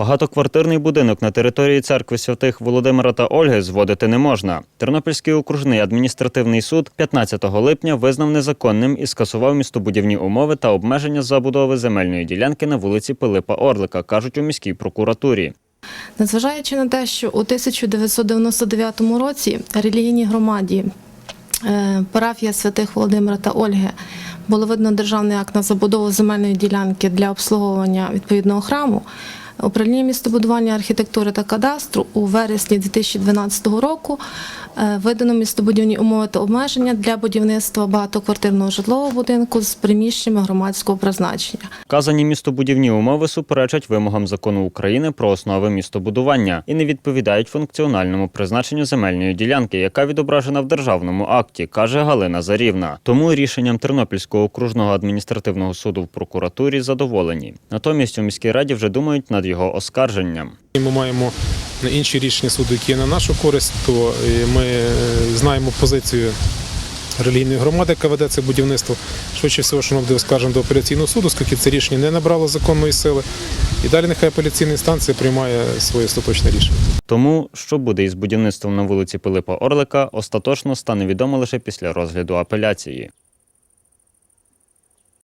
Багатоквартирний будинок на території церкви святих Володимира та Ольги зводити не можна. Тернопільський окружний адміністративний суд 15 липня визнав незаконним і скасував містобудівні умови та обмеження забудови земельної ділянки на вулиці Пилипа Орлика, кажуть у міській прокуратурі. Незважаючи на те, що у 1999 році релігійній громаді е, парафія святих Володимира та Ольги було видно державний акт на забудову земельної ділянки для обслуговування відповідного храму. Управління містобудування архітектури та кадастру у вересні 2012 року е, видано містобудівні умови та обмеження для будівництва багатоквартирного житлового будинку з приміщеннями громадського призначення. Вказані містобудівні умови суперечать вимогам закону України про основи містобудування і не відповідають функціональному призначенню земельної ділянки, яка відображена в державному акті, каже Галина Зарівна. Тому рішенням Тернопільського окружного адміністративного суду в прокуратурі задоволені. Натомість у міській раді вже думають над його оскарженням. Ми маємо інші рішення суду, які є на нашу користь, то е, ми е, знаємо позицію релігійної громади, яка веде це будівництво. Швидше всього, що воно буде оскаржено до апеляційного суду, оскільки це рішення не набрало законної сили. І далі нехай апеляційна інстанція приймає своє остаточне рішення. Тому, що буде із будівництвом на вулиці Пилипа Орлика, остаточно стане відомо лише після розгляду апеляції.